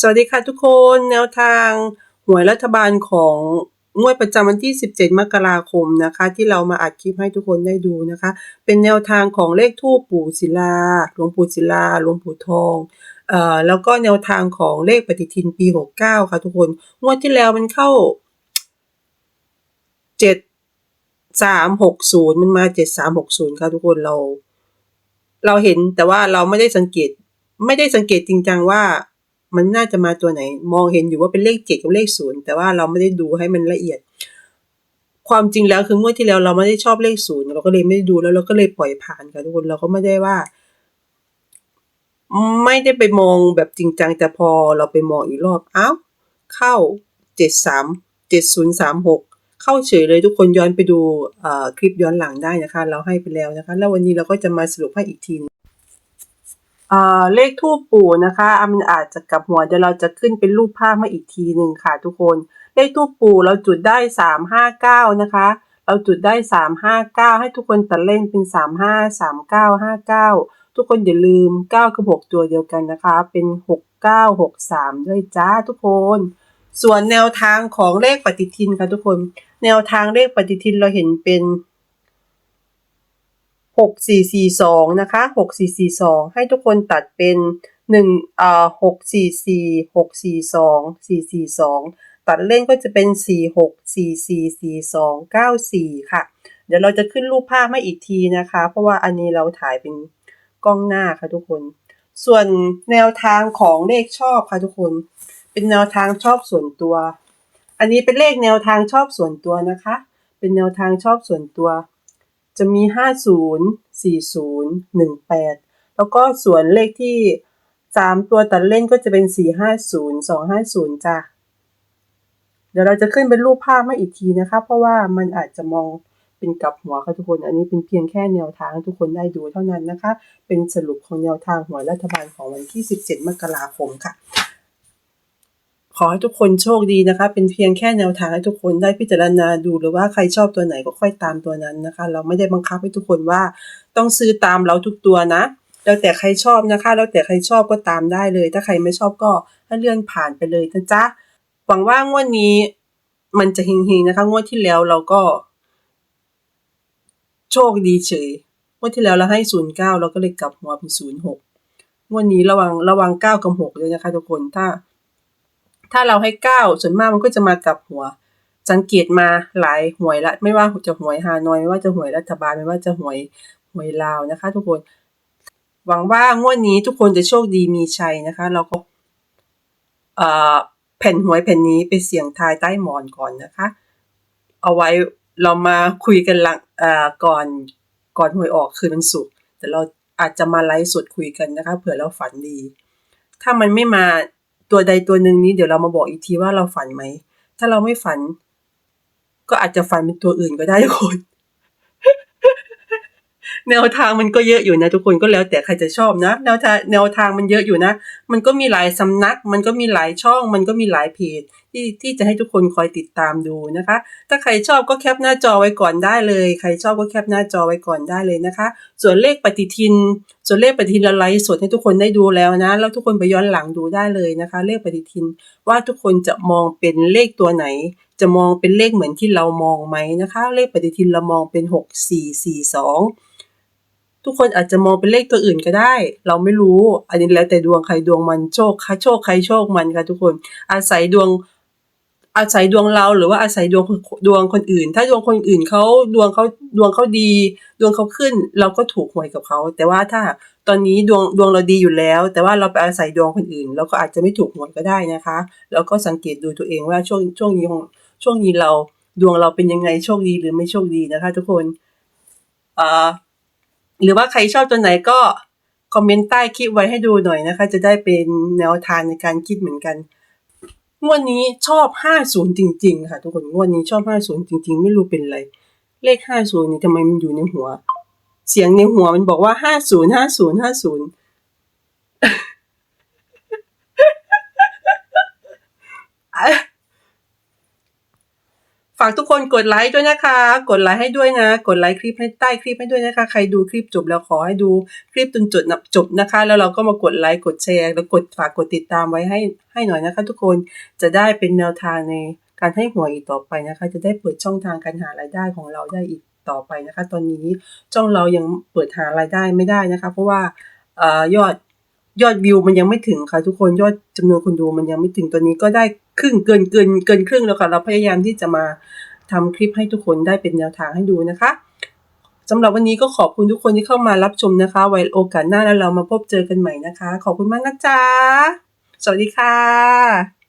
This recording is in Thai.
สวัสดีค่ะทุกคนแนวทางหวยรัฐบาลของงวดประจำวันที่ 17 มกราคมนะคะ ที่เรามาอัดคลิปให้ทุกคนได้ดูนะคะ เป็นแนวทางของเลขทูปปู่ศิลาหลวงปู่ศิลาหลวงปู่ทองเอ่อแล้วก็แนวทางของเลขปฏิทินปี 69 ค่ะทุกคน งวดที่แล้วมันเข้า 7 3 6 0 มันมา 7 3 6 0 ค่ะทุกคนเรา เราเห็นแต่ว่าเราไม่ได้สังเกต ไม่ได้สังเกตจริงจังว่า มันน่าจะมาตัวไหน มองเห็นอยู่ว่าเป็นเลขเจ็ดกับเลขศูนย์แต่ว่าเราไม่ได้ดูให้มันละเอียด ความจริงแล้วคืองวดที่แล้วเราไม่ได้ชอบเลขศูนย์เราก็เลยไม่ได้ดูแล้วเราก็เลยปล่อยผ่านค่ะทุกคนเราก็ไม่ได้ว่า ไม่ได้ไปมองแบบจริงจังแต่พอเราไปมองอีกรอบอ้าวเข้าเจ็ดสามเจ็ดศูนย์สามหกเข้าเฉยเลยทุกคนย้อนไปดูคลิปย้อนหลังได้นะคะ เราให้ไปแล้วนะคะ แล้ววันนี้เราก็จะมาสรุปให้อีกทีนึง เลขทูปปู่นะคะมันอาจจะกลับหัวเดี๋ยวเราจะขึ้นเป็นรูปภาพมาอีกทีหนึ่งค่ะทุกคน เลขทูปปู่เราจุดได้สามห้าเก้านะคะ เราจุดได้สามห้าเก้าให้ทุกคนตัดเล่นเป็นสามห้าสามเก้าห้าเก้าทุกคนอย่าลืมเก้ากับหกตัวเดียวกันนะคะ เป็นหกเก้าหกสามด้วยจ้าทุกคน ส่วนแนวทางของเลขปฏิทินค่ะทุกคน แนวทางเลขปฏิทินเราเห็นเป็น หกสี่สี่สองนะคะหกสี่สี่สองให้ทุกคนตัดเป็นหนึ่งอ่าหกสี่สี่หกสี่สองสี่สี่สองตัดเล่นก็จะเป็นสี่หกสี่สี่สี่สองเก้าสี่ค่ะ เดี๋ยวเราจะขึ้นรูปภาพให้อีกทีนะคะ เพราะว่าอันนี้เราถ่ายเป็นกล้องหน้าค่ะทุกคน ส่วนแนวทางของเลขชอบค่ะทุกคน เป็นแนวทางชอบส่วนตัว อันนี้เป็นเลขแนวทางชอบส่วนตัวนะคะ เป็นแนวทางชอบส่วนตัว จะมี 50 40 18 แล้วก็ส่วนเลขที่ 3 ตัวตัดเล่นก็จะเป็น 450 250 จ้ะ เดี๋ยวเราจะขึ้นเป็นรูปภาพมาอีกทีนะคะ เพราะว่ามันอาจจะมองเป็นกลับหัวค่ะทุกคน อันนี้เป็นเพียงแค่แนวทางทุกคนได้ดูเท่านั้นนะคะ เป็นสรุปของแนวทางหัวรัฐบาลของวันที่ 17 มกราคมค่ะ ขอให้ทุกคนโชคดีนะคะ เป็นเพียงแค่แนวทางให้ทุกคนได้พิจารณาดูหรือว่าใครชอบตัวไหนก็ค่อยตามตัวนั้นนะคะ เราไม่ได้บังคับให้ทุกคนว่าต้องซื้อตามเราทุกตัวนะ แล้วแต่ใครชอบนะคะ แล้วแต่ใครชอบก็ตามได้เลย ถ้าใครไม่ชอบก็ให้เลื่อนผ่านไปเลยนะจ๊ะหวังว่างวดนี้มันจะเฮงๆนะคะ งวดที่แล้วเราก็ โชคดีเฉยงวดที่แล้วเราให้ศูนย์เก้าเราก็เลยกลับหัวเป็นศูนย์หกงวดนี้ระวังระวังเก้ากับหกเลยนะคะทุกคนถ้า ถ้าเราให้เก้าส่วนมากมันก็จะมากับหัว สังเกตมาหลายหวยละ ไม่ว่าจะหวยฮานอย ไม่ว่าจะหวยรัฐบาล ไม่ว่าจะหวยหวยลาวนะคะ ทุกคน หวังว่างวดนี้ทุกคนจะโชคดีมีชัยนะคะ เราก็แผ่นหวยแผ่นนี้ไปเสี่ยงทายใต้หมอนก่อนนะคะ เอาไว้เรามาคุยกันหลังก่อนก่อนหวยออกคืนวันศุกร์แต่เราอาจจะมาไลฟ์สดคุยกันนะคะ เผื่อเราฝันดี ถ้ามันไม่มา ตัวใดตัวหนึ่งนี้เดี๋ยวเรามาบอกอีกทีว่าเราฝันไหม ถ้าเราไม่ฝัน ก็อาจจะฝันเป็นตัวอื่นก็ได้ทุกคน แนวทางมันก็เยอะอยู่นะทุกคนก็แล้วแต่ใครจะชอบนะ แนวทางแนวทางมันเยอะอยู่นะ มันก็มีหลายสำนัก มันก็มีหลายช่อง มันก็มีหลายเพจที่ที่จะให้ทุกคนคอยติดตามดูนะคะ ถ้าใครชอบก็แคปหน้าจอไว้ก่อนได้เลย ใครชอบก็แคปหน้าจอไว้ก่อนได้เลยนะคะ ส่วนเลขปฏิทิน ส่วนเลขปฏิทินเราไลฟ์สดให้ทุกคนได้ดูแล้วนะ แล้วทุกคนไปย้อนหลังดูได้เลยนะคะ เลขปฏิทินว่าทุกคนจะมองเป็นเลขตัวไหน จะมองเป็นเลขเหมือนที่เรามองไหมนะคะ เลขปฏิทินเรามองเป็นหกสี่สี่สอง ทุกคนอาจจะมองเป็นเลขตัวอื่นก็ได้ เราไม่รู้ อันนี้แล้วแต่ดวงใครดวงมันโชคใครโชคใครโชคมันค่ะทุกคน อาศัยดวง อาศัยดวงเราหรือว่าอาศัยดวงดวงคนอื่น ถ้าดวงคนอื่นเขาดวงเขาดวงเขาดี ดวงเขาขึ้น เราก็ถูกหวยกับเขา แต่ว่าถ้าตอนนี้ดวงดวงเราดีอยู่แล้ว แต่ว่าเราไปอาศัยดวงคนอื่น เราก็อาจจะไม่ถูกหวยก็ได้นะคะ แล้วก็สังเกตดูตัวเองว่าช่วงช่วงนี้ของช่วงนี้เราดวงเราเป็นยังไงโชคดีหรือไม่โชคดีนะคะ ทุกคนอ่า หรือว่าใครชอบตัวไหนก็คอมเมนต์ใต้คลิปไว้ให้ดูหน่อยนะคะ จะได้เป็นแนวทางในการคิดเหมือนกันงวดนี้ชอบ 50 จริง ๆ ค่ะ ทุกคนงวดนี้ชอบ 50 จริง ๆ ไม่รู้เป็นไร เลข 50 นี่ทำไมมันอยู่ในหัว เสียงในหัวมันบอกว่า 50 50 50 อะ ฝากทุกคนกดไลค์ด้วยนะคะ กดไลค์ให้ด้วยนะ กดไลค์คลิปให้ใต้คลิปให้ด้วยนะคะ ใครดูคลิปจบแล้วขอให้ดูคลิปจนจบจบนะคะ แล้วเราก็มากดไลค์กดแชร์แล้วกดฝากกดติดตามไว้ให้ให้หน่อยนะคะ ทุกคนจะได้เป็นแนวทางในการให้หวยอีกต่อไปนะคะ จะได้เปิดช่องทางการหารายได้ของเราได้อีกต่อไปนะคะ ตอนนี้ช่องเรายังเปิดหารายได้ไม่ได้นะคะ เพราะว่าอยอดยอดวิวมันยังไม่ถึงค่ะทุกคนยอดจำนวนคนดูมันยังไม่ถึงตอนนี้ก็ได้ ครึ่งเกินเกินเกินครึ่งแล้วค่ะ เราพยายามที่จะมาทำคลิปให้ทุกคนได้เป็นแนวทางให้ดูนะคะสำหรับวันนี้ก็ขอบคุณทุกคนที่เข้ามารับชมนะคะ ไว้โอกาสหน้าแล้วเรามาพบเจอกันใหม่นะคะ ขอบคุณมากนะจ๊ะ สวัสดีค่ะ